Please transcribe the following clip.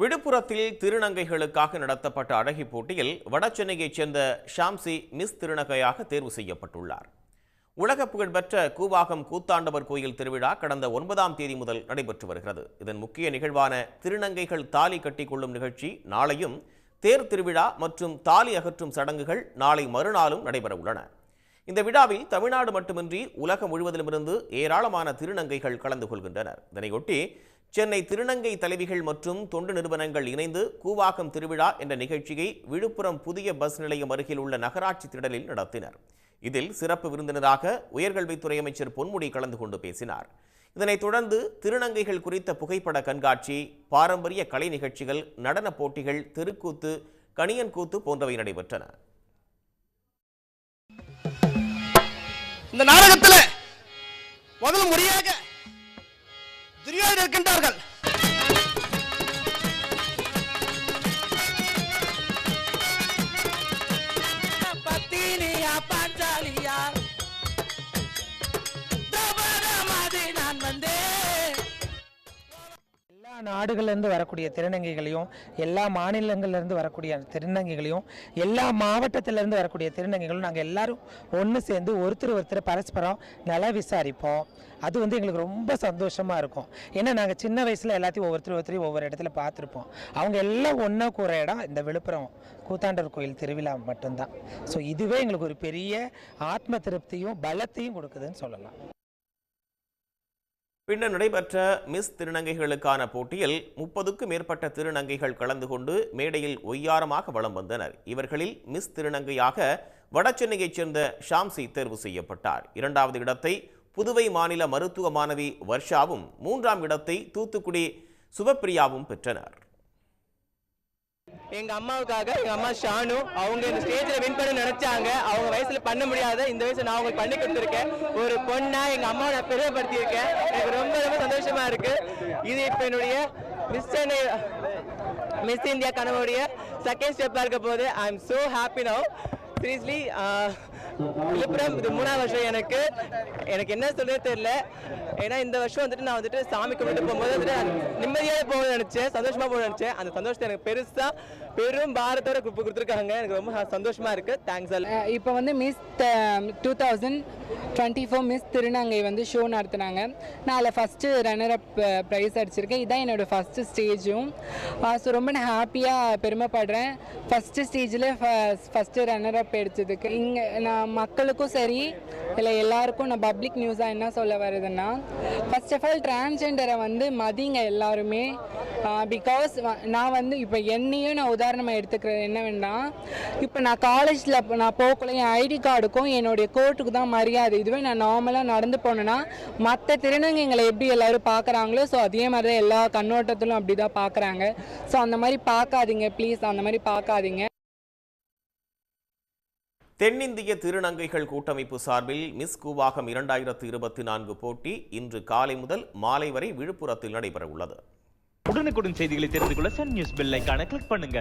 விழுப்புரத்தில் திருநங்கைகளுக்காக நடத்தப்பட்ட அழகி போட்டியில் வடசென்னையைச் சேர்ந்த ஷாம்சி மிஸ் திருநங்கையாக தேர்வு செய்யப்பட்டுள்ளார். உலக புகழ்பெற்ற கூவாகம் கூத்தாண்டவர் கோயில் திருவிழா கடந்த ஒன்பதாம் தேதி முதல் நடைபெற்று வருகிறது. இதன் முக்கிய நிகழ்வான திருநங்கைகள் தாலி கட்டிக்கொள்ளும் நிகழ்ச்சி நாளையும் தேர் திருவிழா மற்றும் தாலி அகற்றும் சடங்குகள் நாளை மறுநாளும் நடைபெற உள்ளன. இந்த விழாவில் தமிழ்நாடு மட்டுமின்றி உலகம் முழுவதிலுமிருந்து ஏராளமான திருநங்கைகள் கலந்து கொள்கின்றனர். இதனையொட்டி சென்னை திருநங்கை தலைவிகள் மற்றும் தொண்டு நிறுவனங்கள் இணைந்து கூவாகம் திருவிழா என்ற நிகழ்ச்சியை விழுப்புரம் புதிய பஸ் நிலையம் அருகில் உள்ள நகராட்சி திடலில் நடத்தினர். இதில் சிறப்பு விருந்தினராக உயர்கல்வித்துறை அமைச்சர் பொன்முடி கலந்து கொண்டு பேசினார். இதனைத் தொடர்ந்து திருநங்கைகள் குறித்த புகைப்பட கண்காட்சி பாரம்பரிய கலை நிகழ்ச்சிகள் நடனப் போட்டிகள் தெருக்கூத்து கணியன் கூத்து போன்றவை நடைபெற்றன. இந்த நாடகத்தில் முதல் முறையாக நாடுகள்லேருந்து வரக்கூடிய திருநங்கைகளையும் எல்லா மாநிலங்கள்லேருந்து வரக்கூடிய திருநங்கைகளையும் எல்லா மாவட்டத்திலேருந்து வரக்கூடிய திருநங்கைகளும் நாங்கள் எல்லாரும் ஒன்று சேர்ந்து ஒருத்தர் ஒருத்தர் பரஸ்பரம் நல்லா விசாரிப்போம். அது வந்து எங்களுக்கு ரொம்ப சந்தோஷமாக இருக்கும். ஏன்னா நாங்கள் சின்ன வயசில் எல்லாத்தையும் ஒவ்வொருத்தர் ஒருத்தரையும் ஒவ்வொரு இடத்துல பார்த்துருப்போம். அவங்க எல்லாம் ஒன்றா கூற இடம் இந்த விழுப்புரம் கூத்தாண்டவர் கோயில் திருவிழா மட்டும்தான். ஸோ இதுவே எங்களுக்கு ஒரு பெரிய ஆத்ம திருப்தியும் பலத்தையும் கொடுக்குதுன்னு சொல்லலாம். பின்னர் நடைபெற்ற மிஸ் திருநங்கைகளுக்கான போட்டியில் முப்பதுக்கும் மேற்பட்ட திருநங்கைகள் கலந்து கொண்டு மேடையில் ஒய்யாரமாக வலம் வந்தனர். இவர்களில் மிஸ் திருநங்கையாக வடசென்னையைச் சேர்ந்த ஷாம்சி தேர்வு செய்யப்பட்டார். இரண்டாவது இடத்தை புதுவை மாநில மருத்துவ மாணவி வர்ஷாவும் மூன்றாம் இடத்தை தூத்துக்குடி சுபப்பிரியாவும் பெற்றனர். எங்க அம்மாவுக்காக எங்க அம்மா ஷானு அவங்க இந்த ஸ்டேஜ்ல வின் பண்ண நினைச்சாங்க. அவங்க வயசுல பண்ண முடியாத இந்த வயசுல நான் அவங்களுக்கு பண்ணி கொடுத்துருக்கேன். ஒரு பொண்ணா எங்க அம்மாவை நான் பெருமைப்படுத்தியிருக்கேன். எனக்கு ரொம்ப ரொம்ப சந்தோஷமா இருக்கு. இது இப்ப என்னுடைய மிஸ் சென்னை மிஸ் இந்தியா கனவுடைய செகண்ட் ஸ்டெப்பா இருக்க போது I am so happy now seriously Villupuram இது மூணாவது வருஷம் எனக்கு. எனக்கு என்ன சொல்றதே தெரியல. ஏன்னா இந்த வருஷம் வந்துட்டு நான் வந்துட்டு சாமி கும்பிட்டு போகும்போது வந்துட்டு நிம்மதியாக போக நினச்சேன். சந்தோஷமாக போக நினச்சேன். அந்த சந்தோஷத்தை எனக்கு பெருசாக பெரும் பாரத்தோட கொடுப்பு கொடுத்துருக்காங்க. எனக்கு ரொம்ப சந்தோஷமாக இருக்குது தேங்க்ஸ் இப்போ வந்து miss two thousand twenty four miss திருநங்கை வந்து ஷோ நடத்துனாங்க. நான் அதில் ஃபஸ்ட்டு ரன்னர் அப் ப்ரைஸ் அடிச்சிருக்கேன். இதான் என்னோடய ஃபஸ்ட்டு ஸ்டேஜும் ஸோ ரொம்ப நான் ஹாப்பியாக பெருமைப்படுறேன். ஃபஸ்ட்டு ஸ்டேஜில் ஃபஸ்ட்டு ரன்னர் அப் எடுத்ததுக்கு. இங்கே நான் மக்களுக்கும் சரி இல்லை எல்லாருக்கும் நான் பப்ளிக் நியூஸாக என்ன சொல்ல வருதுன்னா ஃபர்ஸ்ட் ஆஃப் ஆல் டிரான்ஸ்ஜெண்டரை வந்து மதிங்க எல்லாருமே. பிகாஸ் நான் வந்து இப்போ என்னையும் நான் உதாரணமாக எடுத்துக்கிறது என்ன வேண்டாம் இப்போ நான் காலேஜில் நான் போகக்குள்ள என் ஐடி கார்டுக்கும் என்னுடைய கோர்ட்டுக்கு தான் மரியாதை இதுவே நான் நார்மலாக நடந்து போனேன்னா மற்ற திருநங்கைங்களை எப்படி எல்லாரும் பார்க்குறாங்களோ ஸோ அதே மாதிரி தான் எல்லா கண்ணோட்டத்திலும் அப்படி தான் பார்க்குறாங்க ஸோ அந்த மாதிரி பார்க்காதீங்க ப்ளீஸ் அந்த மாதிரி பார்க்காதீங்க தென்னிந்திய திருநங்கைகள் கூட்டமைப்பு சார்பில் மிஸ் கூவாகம் இரண்டாயிரத்து இருபத்தி நான்கு போட்டி இன்று காலை முதல் மாலை வரை விழுப்புரத்தில் நடைபெற உள்ளது உடனுக்குடன் செய்திகளை தெரிந்து கொள்ள சன் நியூஸ் பெல் ஐகானை கிளிக் பண்ணுங்க.